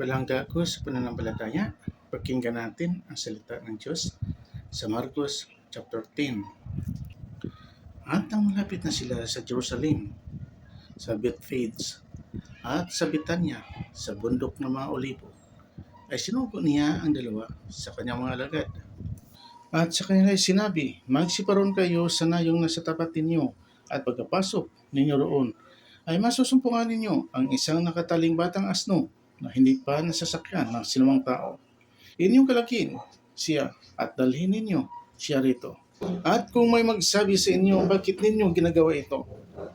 Mapalangga ko sa pananampalataya. Pakinggan natin ang salita ng Diyos sa Marcos chapter 10. At nang malapit na sila sa Jerusalem, sa Bethphage, at sa Bitanya, sa bundok ng mga olibo, ay sinugo niya ang dalawa sa kanyang mga alagad. At sa kanila ay sinabi, Magsiparon kayo sa nayong nasa tapat ninyo, at pagkapasok ninyo roon, ay masusumpungan ninyo ang isang nakataling batang asno na hindi pa nasasakyan ng sinumang tao. Inyong kalakin siya at dalhin ninyo siya rito. At kung may magsabi sa inyo bakit ninyo ginagawa ito,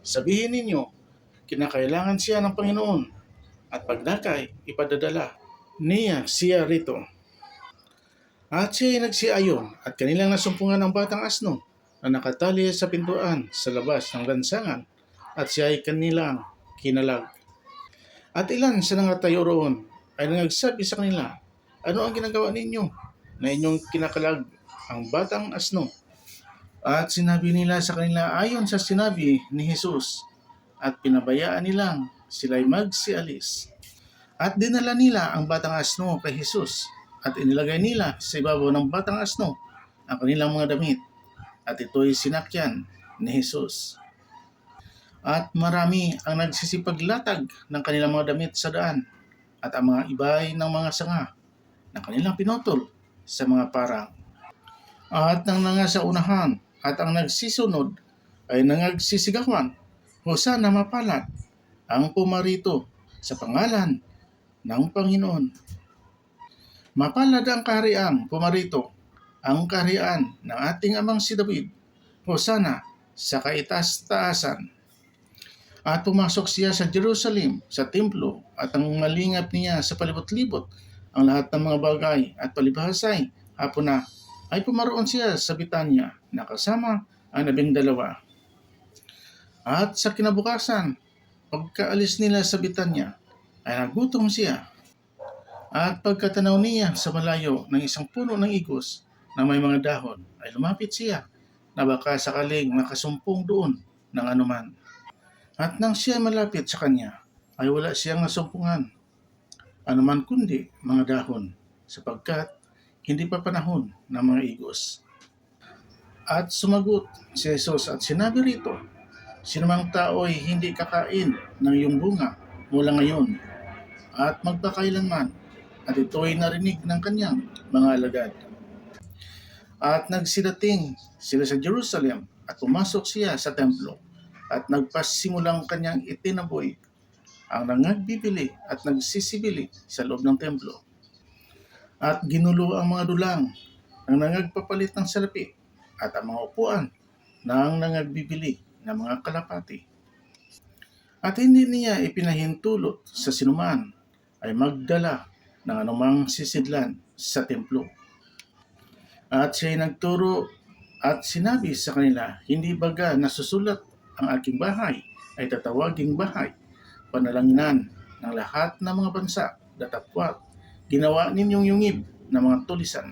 sabihin ninyo, kinakailangan siya ng Panginoon at pagdakay ipadadala niya siya rito. At siya ay nagsiayon at kanilang nasumpungan ang batang asno na nakatali sa pintuan sa labas ng lansangan at siya ay kanilang kinalag. At ilan sa nangatayo roon ay nangagsabi sa kanila, Ano ang ginagawa ninyo na inyong kinakalag ang batang asno? At sinabi nila sa kanila ayon sa sinabi ni Jesus at pinabayaan nilang sila'y magsialis. At dinala nila ang batang asno kay Jesus at inilagay nila sa ibabaw ng batang asno ang kanilang mga damit at ito'y sinakyan ni Jesus. At marami ang nagsisipaglatag ng kanilang mga damit sa daan at ang mga ibay ng mga sanga na kanilang pinutol sa mga parang. At nang nangasa unahan at ang nagsisunod ay nangagsisigawan, Hosana mapalad ang pumarito sa pangalan ng Panginoon. Mapalad ang kahariang pumarito, ang kaharian ng ating amang si David, Hosana sa kaitas-taasan. At pumasok siya sa Jerusalem, sa templo, at ang malingap niya sa palibot-libot ang lahat ng mga bagay at palibhasay, hapon na, ay pumaroon siya sa Bitanya na kasama ang nabing dalawa. At sa kinabukasan, pagkaalis nila sa Bitanya, ay nagutom siya. At pagkatanaw niya sa malayo ng isang puno ng igos na may mga dahon, ay lumapit siya na baka sakaling nakasumpong doon ng anuman. At nang siya malapit sa kanya, ay wala siyang nasumpungan. Anuman kundi mga dahon, sapagkat hindi pa panahon ng mga igos. At sumagot si Jesus at sinabi rito, Sinumang tao ay hindi kakain ng iyong bunga mula ngayon at magpakailanman at ito ay narinig ng kanyang mga alagad. At nagsidating sila sa Jerusalem at pumasok siya sa templo at nagpasimulang kanyang itinaboy ang nangagbibili at nagsisibili sa loob ng templo. At ginulo ang mga dulang ng nangagpapalit ng salapi at ang mga upuan ng nangagbibili ng mga kalapati. At hindi niya ipinahintulot sa sinuman ay magdala ng anumang sisidlan sa templo. At siya ay nagturo at sinabi sa kanila, hindi baga nasusulat ang aking bahay ay tatawaging bahay, panalanginan ng lahat ng mga bansa, datapwat, ginawa ninyong yungib ng mga tulisan.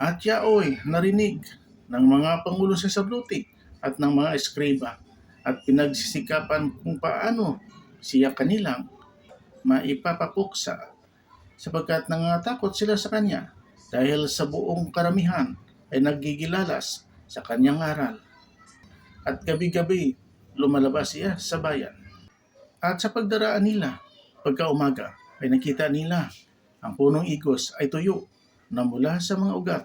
At yaoy narinig ng mga pangulo sa sabluti at ng mga eskriba at pinagsisikapan kung paano siya kanilang maipapapuksa sapagkat nangatakot sila sa kanya dahil sa buong karamihan ay nagigilalas sa kanyang aral. At gabi-gabi lumalabas siya sa bayan. At sa pagdaraan nila, pagka umaga, ay nakita nila ang punong igos ay tuyo na mula sa mga ugat.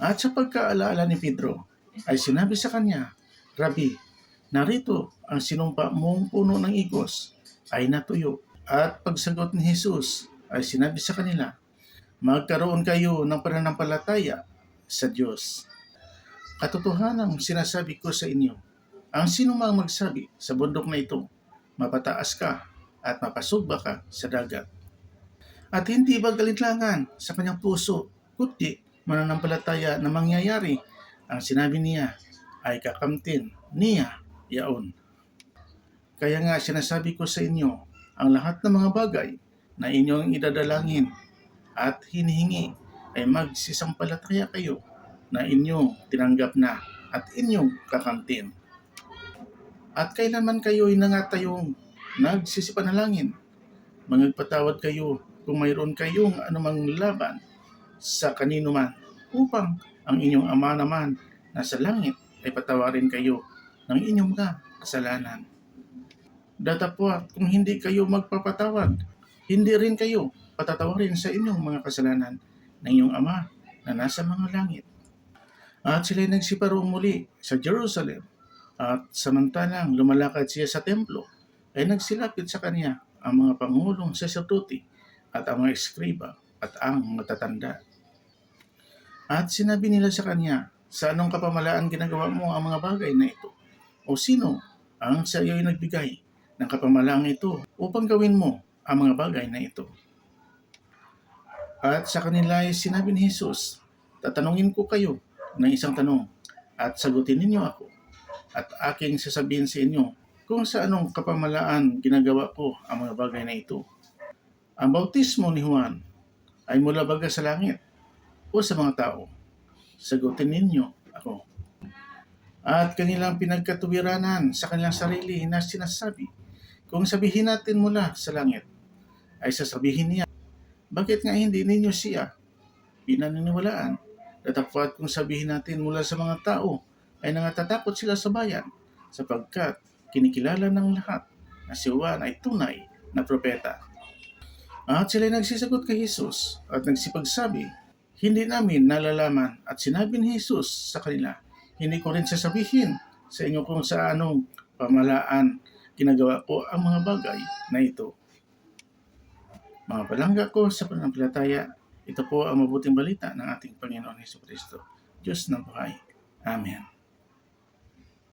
At sa pagkaalaala ni Pedro, ay sinabi sa kanya, Rabi, narito ang sinumpa mong puno ng igos ay natuyo. At pagsagot ni Jesus ay sinabi sa kanila, magkaroon kayo ng pananampalataya sa Diyos. Katotohanan sinasabi ko sa inyo, ang sinumang magsabi sa bundok na ito, mapataas ka at mapasugba ka sa dagat. At hindi ba galinlangan sa kanyang puso, kundi mananampalataya na mangyayari ang sinabi niya ay kakamtin niya yaon. Kaya nga sinasabi ko sa inyo, ang lahat ng mga bagay na inyong idadalangin at hinihingi ay magsisampalataya kayo na inyong tinanggap na at inyong kakamtin. At kailanman kayo'y nangatayong nagsisipanalangin, mangagpatawad kayo kung mayroon kayong anumang laban sa kanino man, upang ang inyong ama naman na sa langit ay patawarin kayo ng inyong mga kasalanan. Datapwat kung hindi kayo magpapatawad, hindi rin kayo patatawarin sa inyong mga kasalanan ng inyong ama na nasa mga langit. At sila'y nagsiparong muli sa Jerusalem at samantalang lumalakad siya sa templo, ay nagsilapit sa kanya ang mga pangulong saserdote at ang mga eskriba at ang matatanda. At sinabi nila sa kanya, sa anong kapamalaan ginagawa mo ang mga bagay na ito? O sino ang sa iyo ay nagbigay ng kapamalaang ito upang gawin mo ang mga bagay na ito? At sa kanila ay sinabi ni Jesus, tatanungin ko kayo ng isang tanong at sagutin ninyo ako at aking sasabihin sa inyo kung sa anong kapamalaan ginagawa ko ang mga bagay na ito. Ang bautismo ni Juan ay mula baga sa langit o sa mga tao. Sagutin ninyo ako. At kanilang pinagkatuwiranan sa kanilang sarili na sinasabi, kung sabihin natin mula sa langit, ay sasabihin niya, bakit nga hindi ninyo siya pinaniniwalaan? Datapwat kung sabihin natin mula sa mga tao, ay nangatatakot sila sa bayan, sapagkat kinikilala ng lahat na si Juan ay tunay na propeta. At sila nagsisagot kay Jesus at nagsipagsabi, hindi namin nalalaman at sinabi ni Jesus sa kanila, hindi ko rin sasabihin sa inyo kung sa anong pamalaan ginagawa ko ang mga bagay na ito. Mga palangga ko sa pananampalataya, ito po ang mabuting balita ng ating Panginoon Heso Kristo. Diyos ng buhay. Amen.